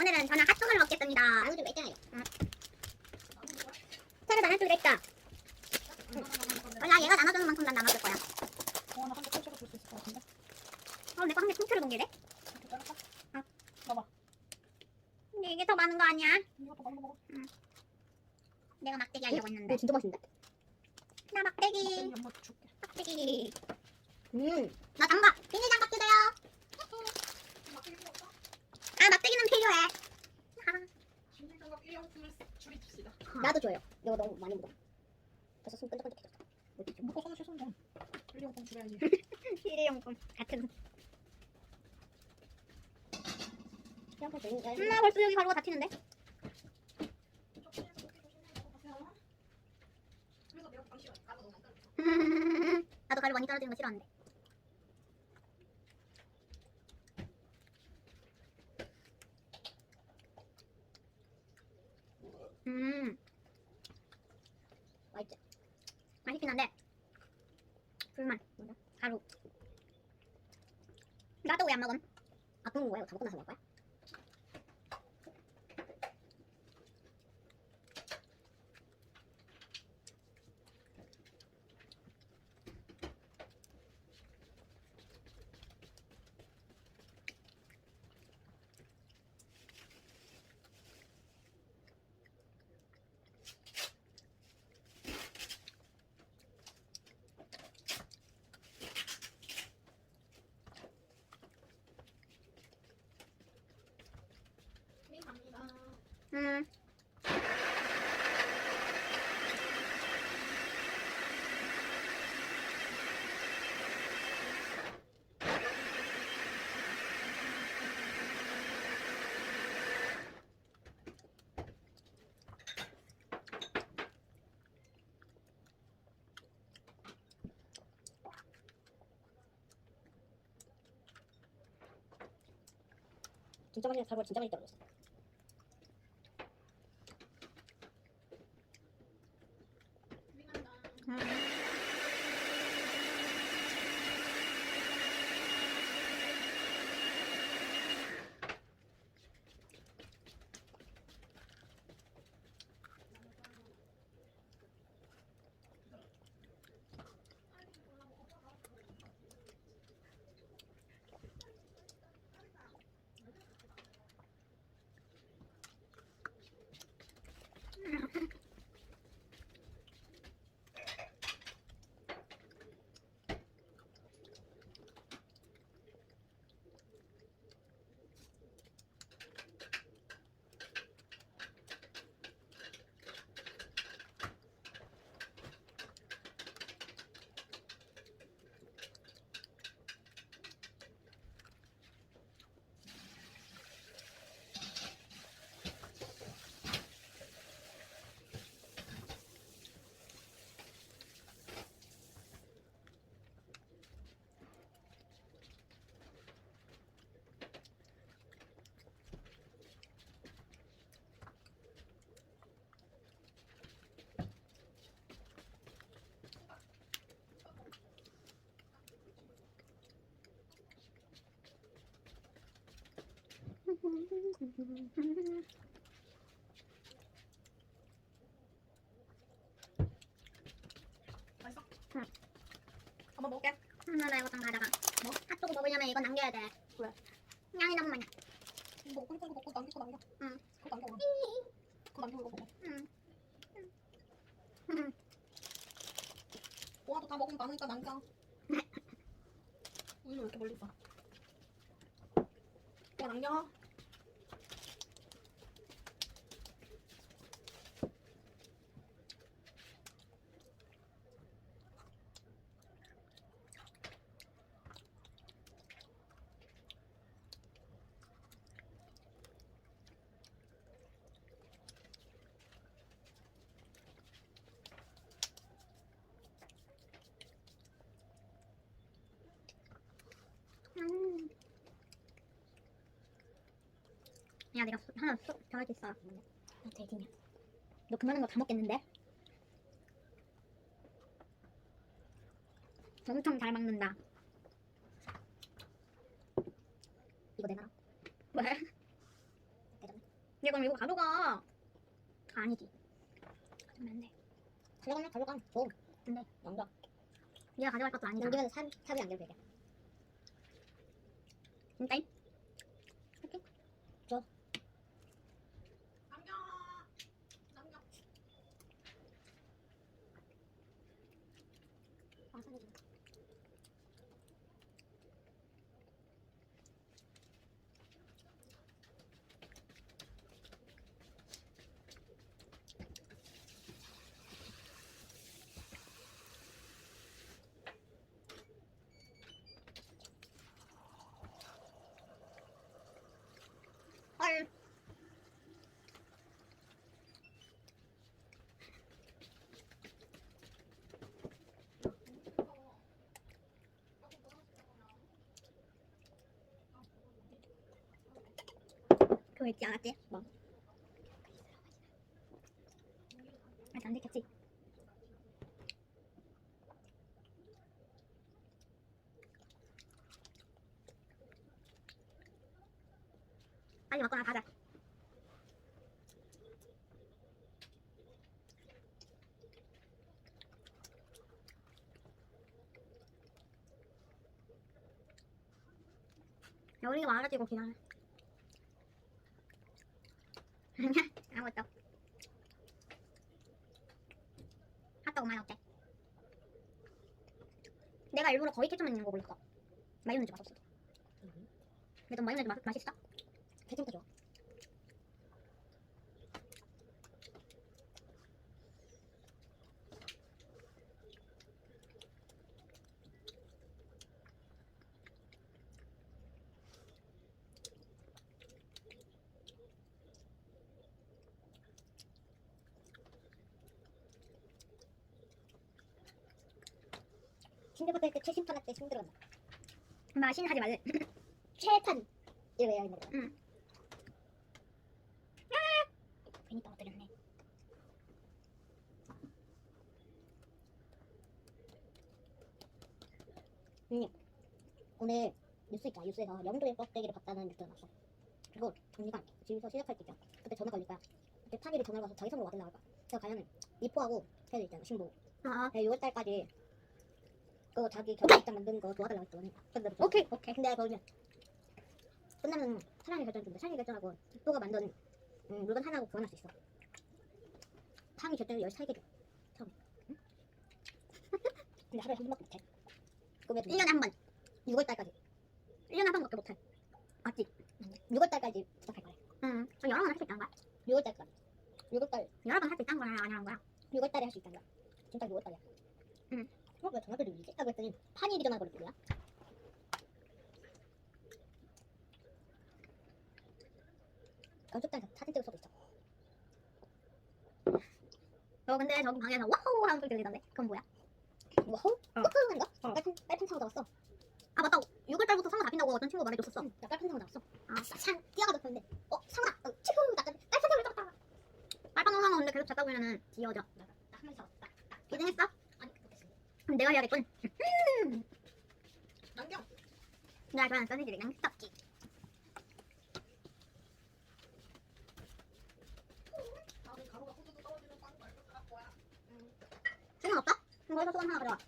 오늘은 저는 핫도그를 먹겠습니다. 아우 좀 있잖아요. 차를 수가 있다. 원래 얘가 나눠주는 만큼 난 나눠줄 거야. 어, 나한개 통째로 줄수 있을 것 같은데. 어, 내가 한개 통째로? 이렇게 자를까? 아. 봐봐. 근데 이게 더 많은 거 아니야? 이거 더 많이 먹어. 내가 막대기 하려고 했는데. 진짜 맛있는데? 나 막대기. 막대기 엄마 줄게. 막대기. 음. 나 장갑. 비닐 장갑 주세요. 아, 막대기는 필요해. 아, 줄입시다. 나도 줘요. 이거 너무 많이 묻어. 벌써 손 끈적끈적해졌어. 먹고 손을 씻으면 돼. 일회용품 줄여야지. 일회용품 같은. 음, 나 벌써 여기 가루가 다 튀는데? 나도 가루 많이 떨어지는 거 싫어하는데. 음, 맛있지? 맛있긴 한데 불만. 뭐야? 가루. 나도 왜 안 먹음? 아, 그런 거야? 이거 다 먹고 나서 먹을 거야? 음. 진짜 맛있는 살벌 진짜 맛있다 그랬어. 음. 맛있어? 응. 한번 먹을게. 음, 나 이거 좀 가져가. 뭐? 핫도그 먹으려면 이거 남겨야 돼. 왜? 양이 너무 많아. 이거 먹고 싶은 거 먹고 남길 거 남겨. 응. 그거 남겨. 그럼. 그거 남기고 이거 먹어. 음. 음. 오아도 다 먹으면 많으니까 남겨. 우유 왜 이렇게 멀리 있어? 그거 남겨. 음. 야, 내가 수- 하나 쏙 정할 있어. 나 데이팅이야. 너 그만한 거 다 먹겠는데? 엄청 잘 먹는다. 이거 내놔라. 왜? 얘 그럼 이거 가져가. 아니지. 가져가면 안 돼. 가져가면 가져가. 줘. 근데 남자. 얘가 가져갈 것도 아니잖아. 남기면 삽 삽이 안 되면 되게. 진짜? 남 그거 있지 않았지? 뭐? 아직 안 들켰지? 빨리 먹거나 가자. 야, 우리가 많아지고 기다려. 아니야, 아무것도. 핫도그 맛 어때? 내가 일부러 거의 케첩만 있는 거 골랐어. 마요네즈 맛없어. 근데 넌 마요네즈 맛, 맛있어? 케첩도 좋아. 신대부터 할때 최신판 할때 힘들었나? 맛있는 하지 말래. 최판 이거 해야 되는 거야. 응. 괜히 떨어뜨렸네. 응. 오늘 뉴스 있잖아. 뉴스에서 영도의 껍데기를 봤다는 뉴스가 나왔어. 그리고 언니가 집에서 시작할 때 있잖아. 그때 전화 걸릴 거야. 그때 판일이 전화를 가서 자기 손으로 와달라고 할 거야. 그래서 가면은 미포하고 해야 있잖아. 신부. 어, 6월달까지 그거 자기 결혼식장 만드는 거 도와달라고 했더니 오케이, 오케이. 근데 거기는 끝나면 사랑이 결정된다. 사랑이 결정하고 또가 만든 음, 물건 하나고 교환할 수 있어. 상이 결정을 13개 줘. 처음에. 응? 근데 하루에 한 번밖에 못해. 그게 1년에 한 번. 6월달까지. 1년에 한 번밖에 못해. 맞지? 6월달까지 부탁할 거야. 응. 저 여러 번 할 수 있다는 거야? 6월달까지. 6월달, 여러 번 할 수 있다는 거야? 아니라는 거야? 6월달에 할 수 있다는 거야. 진짜 6월달이야. 응. 어, 왜 전화벨이 울리지? 하고 했더니 판일이 전화 걸을 거야. 건축장 사진 찍을 수도 있어. 저 근데 저기 방에서 와우 하는 소리 들리던데. 그건 뭐야? 뭐 허우? 어. 하는 거? 어. 빨판 빨판 사고 나왔어. 아 맞다. 6월 달부터 상어 잡힌다고 어떤 친구가 말해줬었어. 응, 나 빨판 사고 나왔어. 아, 상 뛰어가도 되는데, 어 상아, 어, 치고 나가 빨판 사고 나왔다. 빨판 상어 근데 계속 잡다 보면은 지어져. 나 하면서 딱, 딱. 2등 했어? 아니 못했어. 그럼 내가 해야겠군. 남겨. 내가 좋아하는 소시지랑 떡지. 세상 없어? 이거 해서 소감 하나 가져와